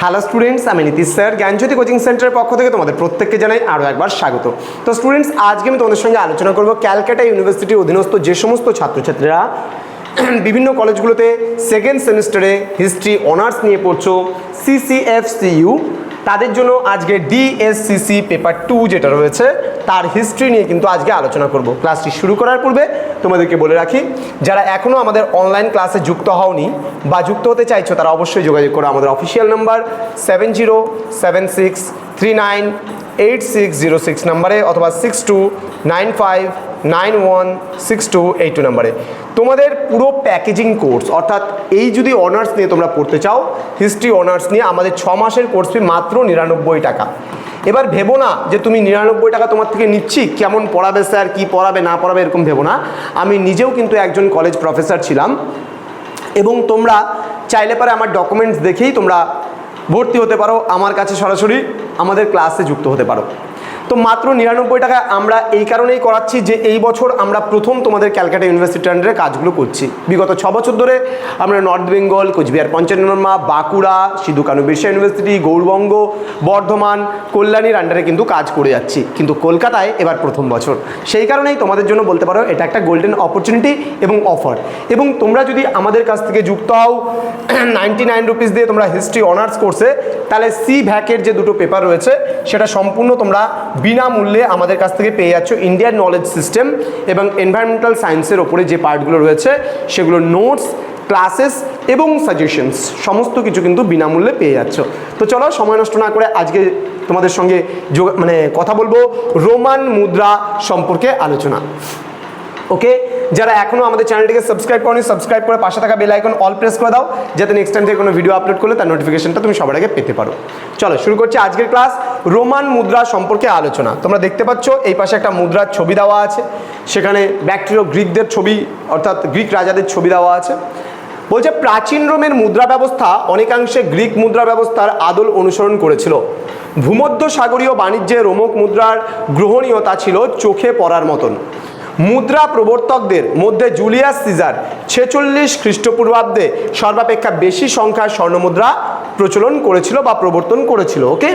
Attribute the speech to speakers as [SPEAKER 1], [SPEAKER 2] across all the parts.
[SPEAKER 1] Hello students আমি Nitish sir, জ্ঞানজ্যোতি coaching সেন্টারের পক্ষ থেকে তোমাদের প্রত্যেককে জানাই আরও একবার স্বাগত। তো স্টুডেন্টস আজকে আমি তোমাদের সঙ্গে আলোচনা করব ক্যালকাটা ইউনিভার্সিটির অধীনস্থ যে সমস্ত ছাত্রছাত্রীরা বিভিন্ন কলেজগুলোতে সেকেন্ড সেমিস্টারে হিস্ট্রি অনার্স নিয়ে পড়ছো সিসিএফসিইউ তাদের জন্য আজকে ডিএসসিসি পেপার টু যেটা রয়েছে, তার হিস্ট্রি নিয়ে কিন্তু আজকে আলোচনা করব। ক্লাসটি শুরু করার পূর্বে তোমাদেরকে বলে রাখি, যারা এখনও আমাদের অনলাইন ক্লাসে যুক্ত হওনি বা যুক্ত হতে চাইছো, তারা অবশ্যই যোগাযোগ করো। আমাদের official number seven zero seven six three nine eight six zero six নাম্বারে অথবা six two nine five nine one six two eight two নাম্বারে। তোমাদের পুরো প্যাকেজিং কোর্স অর্থাৎ এই যদি অনার্স নিয়ে তোমরা পড়তে চাও হিস্ট্রি অনার্স নিয়ে আমাদের ছ মাসের কোর্স ফি মাত্র নিরানব্বই টাকা। এবার ভেবো না যে তুমি নিরানব্বই টাকা তোমার থেকে নিচ্ছি, কেমন পড়াবে স্যার কি পড়াবে, না পড়াবে, এরকম ভেবো না। আমি নিজেও কিন্তু একজন কলেজ প্রফেসর ছিলাম, এবং তোমরা চাইলে পারে আমার ডকুমেন্টস দেখেই তোমরা ভর্তি হতে পারো আমার কাছে সরাসরি। আমাদের ক্লাসে যুক্ত হতে পারো। তো মাত্র নিরানব্বই টাকা আমরা এই কারণেই করাচ্ছি যে এই বছর আমরা প্রথম তোমাদের ক্যালকাটা ইউনিভার্সিটির আন্ডারে কাজগুলো করছি। বিগত ছ বছর ধরে আমরা নর্থ বেঙ্গল, কোচবিহার পঞ্চাননমা বাঁকুড়া সিধু কানু বিরসা ইউনিভার্সিটি গৌরবঙ্গ বর্ধমান, কল্যাণীর আন্ডারে কিন্তু কাজ করে যাচ্ছি। কিন্তু কলকাতায় এবার প্রথম বছর। সেই কারণেই তোমাদের জন্য বলতে পারো এটা একটা গোল্ডেন অপরচুনিটি এবং অফার এবং তোমরা যদি আমাদের কাছ থেকে যুক্ত হও নাইনটি নাইন রুপিস দিয়ে তোমরা হিস্ট্রি অনার্স কোর্সে তাহলে সি ভ্যাকের যে দুটো পেপার রয়েছে, সেটা সম্পূর্ণ তোমরা বিনামূল্যে আমাদের কাছ থেকে পেয়ে যাচ্ছ ইন্ডিয়ান নলেজ সিস্টেম এবং এনভায়রনমেন্টাল সায়েন্সের ওপরে যে পার্টগুলো রয়েছে, সেগুলো নোটস ক্লাসেস এবং সাজেশনস সমস্ত কিছু কিন্তু বিনামূল্যে পেয়ে যাচ্ছ। তো চলো, সময় নষ্ট না করে আজকে তোমাদের সঙ্গে মানে কথা বলব রোমান মুদ্রা সম্পর্কে আলোচনা। ওকে যারা এখনও আমাদের চ্যানেলটিকে সাবস্ক্রাইব করনি সাবস্ক্রাইব করে পাশে থাকা বেল আইকন অল প্রেস করে দাও, যাতে নেক্সট টাইম থেকে কোনো ভিডিও আপলোড করলে তার নোটিফিকেশনটা তুমি সবার আগে পেতে পারো। চলো, শুরু করছি আজকের ক্লাস রোমান মুদ্রা সম্পর্কে আলোচনা। তোমরা দেখতে পাচ্ছ, এই পাশে একটা মুদ্রার ছবি দেওয়া আছে। সেখানে ব্যাকটেরিয় গ্রিকদের ছবি, অর্থাৎ গ্রিক রাজাদের ছবি দেওয়া আছে। বলছে, প্রাচীন রোমের মুদ্রা ব্যবস্থা অনেকাংশে গ্রিক মুদ্রা ব্যবস্থার আদল অনুসরণ করেছিল। ভূমধ্য সাগরীয় বাণিজ্যে রোমক মুদ্রার গ্রহণীয়তা ছিল চোখে পড়ার মতন। মুদ্রা প্রবর্তকদের মধ্যে জুলিয়াস সিজার ছেচল্লিশ খ্রিস্টপূর্বাব্দে সর্বাপেক্ষা বেশি সংখ্যার স্বর্ণমুদ্রা প্রচলন করেছিল বা প্রবর্তন করেছিল ওকে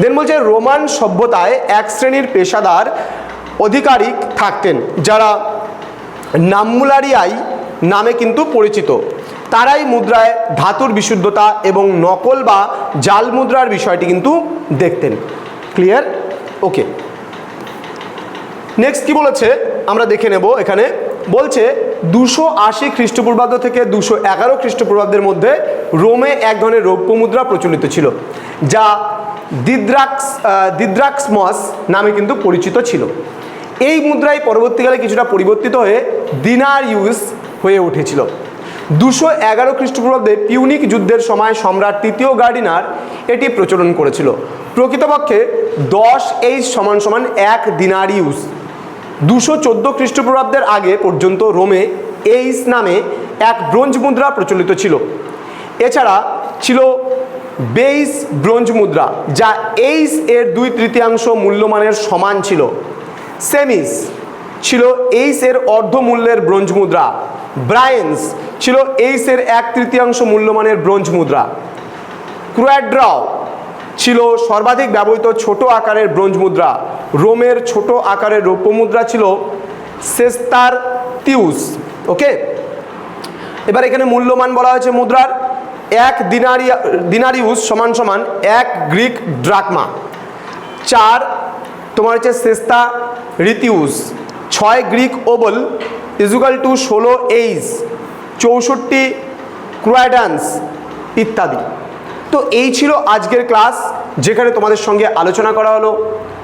[SPEAKER 1] দেন বলছে রোমান সভ্যতায় এক শ্রেণির পেশাদার আধিকারিক থাকতেন যারা নাম্মুলারিয়াই নামে কিন্তু পরিচিত। তারাই মুদ্রায় ধাতুর বিশুদ্ধতা এবং নকল বা জাল মুদ্রার বিষয়টি কিন্তু দেখতেন। ক্লিয়ার ওকে নেক্সট কি বলেছে? আমরা দেখে নেব এখানে। বলছে, দুশো আশি খ্রিস্টপূর্বাব্দ থেকে দুশো এগারো খ্রিস্টপূর্বাব্দের মধ্যে রোমে এক ধরনের রৌপ্য মুদ্রা প্রচলিত ছিল, যা দিদ্রাক্স দিদ্রাক্সমস নামে কিন্তু পরিচিত ছিল। এই মুদ্রাই পরবর্তীকালে কিছুটা পরিবর্তিত হয়ে দিনার ইউজ হয়ে উঠেছিল। দুশো এগারো খ্রিস্টপূর্বাব্দে পিউনিক যুদ্ধের সময় সম্রাট তৃতীয় গার্ডিনার এটি প্রচলন করেছিল। প্রকৃতপক্ষে দশ এইচ সমান সমান এক দিনার দিনারিউস। দুশো চোদ্দ খ্রিস্টপূর্বাব্দের আগে পর্যন্ত রোমে এইস নামে এক ব্রোঞ্জ মুদ্রা প্রচলিত ছিল। এছাড়া ছিল বেইস ব্রোঞ্জ মুদ্রা, যা এইস এর দুই তৃতীয়াংশ মূল্যমানের সমান ছিল। সেমিস ছিল এইস এর অর্ধ মূল্যের ব্রোঞ্জ মুদ্রা। ব্রায়েন্স ছিল এইস এর এক তৃতীয়াংশ মূল্যমানের ব্রোঞ্জ মুদ্রা। ক্রুয়াড্রাও ছিল সর্বাধিক ব্যবহৃত ছোট আকারের ব্রোঞ্জ মুদ্রা। রোমের ছোট আকারের রৌপ্য মুদ্রা ছিল সেস্তার তিউস, ওকে? এবার এখানে মূল্যমান বলা হয়েছে মুদ্রার এক দিনারিয়া দিনারিউস সমান সমান এক গ্রিক ড্রাকমা। চার তোমার হচ্ছে সেস্তা রিতিউস, ছয় গ্রিক ওবল ইজুকাল টু ষোলো এইস, চৌষট্টি ক্রুয়াডান্স ইত্যাদি। তো এই ছিল আজকের ক্লাস। যেখানে তোমাদের সঙ্গে আলোচনা করা হলো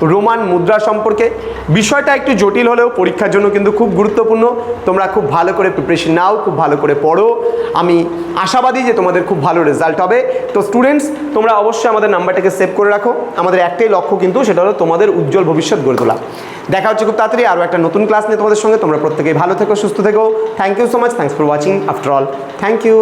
[SPEAKER 1] রোমান মুদ্রা সম্পর্কে। বিষয়টা একটু জটিল হলেও পরীক্ষার জন্য কিন্তু খুব গুরুত্বপূর্ণ। তোমরা খুব ভালো করে প্রিপারেশন নাও, খুব ভালো করে পড়ো। আমি আশাবাদী যে তোমাদের খুব ভালো রেজাল্ট হবে। তো স্টুডেন্টস তোমরা অবশ্যই আমাদের নাম্বারটাকে সেভ করে রাখো। আমাদের একটাই লক্ষ্য কিন্তু সেটা হলো তোমাদের উজ্জ্বল ভবিষ্যৎ গড়ে তোলা। দেখা হচ্ছে খুব তাড়াতাড়ি আরও একটা নতুন ক্লাস নিয়ে তোমাদের সঙ্গে। তোমরা প্রত্যেকেই ভালো থেকো, সুস্থ থেকো। Thank you so much thanks for watching after all thank you